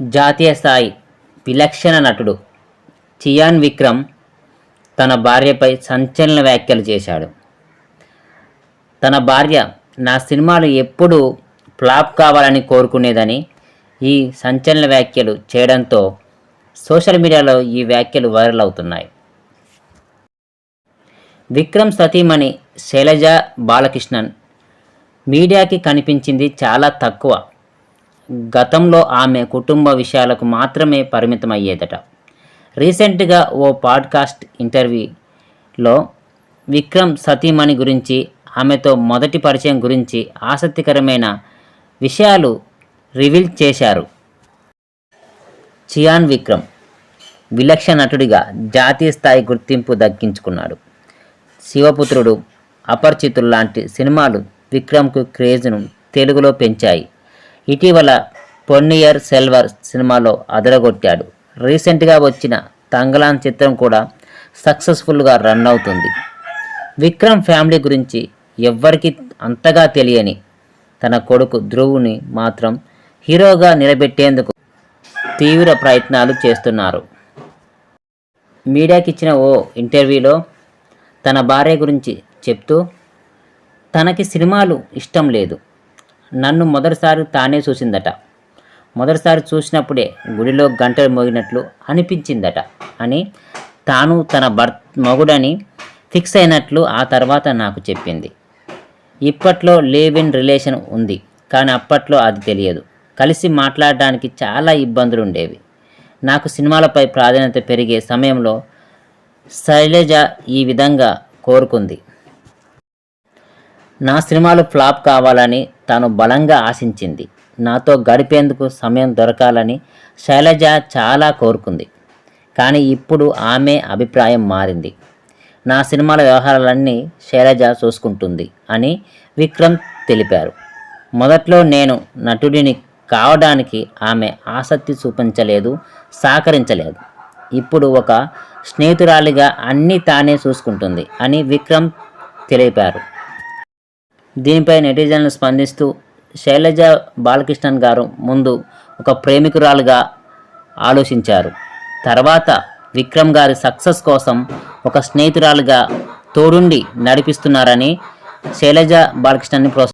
జాతీయ స్థాయి విలక్షణ నటుడు చియాన్ విక్రమ్ తన భార్యపై సంచలన వ్యాఖ్యలు చేశాడు. తన భార్య నా సినిమాలు ఎప్పుడూ ఫ్లాప్ కావాలని కోరుకునేదని ఈ సంచలన వ్యాఖ్యలు చేయడంతో సోషల్ మీడియాలో ఈ వ్యాఖ్యలు వైరల్ అవుతున్నాయి. విక్రమ్ సతీమణి శైలజ బాలకృష్ణన్ మీడియాకి కనిపించింది చాలా తక్కువ. గతంలో ఆమె కుటుంబ విషయాలకు మాత్రమే పరిమితం అయ్యేదట రీసెంట్గా ఓ పాడ్కాస్ట్ ఇంటర్వ్యూలో విక్రమ్ సతీమణి గురించి ఆమెతో మొదటి పరిచయం గురించి ఆసక్తికరమైన విషయాలు రివీల్ చేశారు. చియాన్ విక్రమ్ విలక్షణ నటుడిగా జాతీయ స్థాయి గుర్తింపు దక్కించుకున్నాడు. శివపుత్రుడు అపరిచితులు లాంటి సినిమాలు విక్రమ్కు క్రేజ్ను తెలుగులో పెంచాయి. ఇటీవల పొన్నియర్ సెల్వర్ సినిమాలో అదరగొట్టాడు. రీసెంట్గా వచ్చిన తంగలాన్ చిత్రం కూడా సక్సెస్ఫుల్గా రన్ అవుతుంది. విక్రమ్ ఫ్యామిలీ గురించి ఎవ్వరికీ అంతగా తెలియని తన కొడుకు ధ్రువుని మాత్రం హీరోగా నిలబెట్టేందుకు తీవ్ర ప్రయత్నాలు చేస్తున్నారు. మీడియాకి ఇచ్చిన ఓ ఇంటర్వ్యూలో తన భార్య గురించి చెప్తూ తనకి సినిమాలు ఇష్టం లేదు. నన్ను మొదటిసారి తానే చూసిందట. మొదటిసారి చూసినప్పుడే గుడిలో గంటలు మోగినట్లు అనిపించిందట అని తాను తన భర్త మగుడని ఫిక్స్ అయినట్లు ఆ తర్వాత నాకు చెప్పింది. ఇప్పట్లో లివ్ ఇన్ రిలేషన్ ఉంది కానీ అప్పట్లో అది తెలియదు. కలిసి మాట్లాడడానికి చాలా ఇబ్బందులు ఉండేవి నాకు సినిమాలపై ప్రాధాన్యత పెరిగే సమయంలో శైలజ ఈ విధంగా కోరుకుంది. నా సినిమాలు ఫ్లాప్ కావాలని తాను బలంగా ఆశించింది. నాతో గడిపేందుకు సమయం దొరకాలని శైలజ చాలా కోరుకుంది. కానీ ఇప్పుడు ఆమె అభిప్రాయం మారింది. నా సినిమాల వ్యవహారాలన్నీ శైలజ చూసుకుంటుంది అని విక్రమ్ తెలిపారు. మొదట్లో నేను నటుడిని కావడానికి ఆమె ఆసక్తి చూపించలేదు సహకరించలేదు. ఇప్పుడు ఒక స్నేహితురాలిగా అన్నీ తానే చూసుకుంటుంది అని విక్రమ్ తెలిపారు. దీనిపై నెటిజన్లు స్పందిస్తూ శైలజ బాలకృష్ణన్ గారు ముందు ఒక ప్రేమికురాలుగా ఆలోచించారు. తర్వాత విక్రమ్ గారి సక్సెస్ కోసం ఒక స్నేహితురాలుగా తోడుండి నడిపిస్తున్నారని శైలజ బాలకృష్ణన్ని ప్రోత్స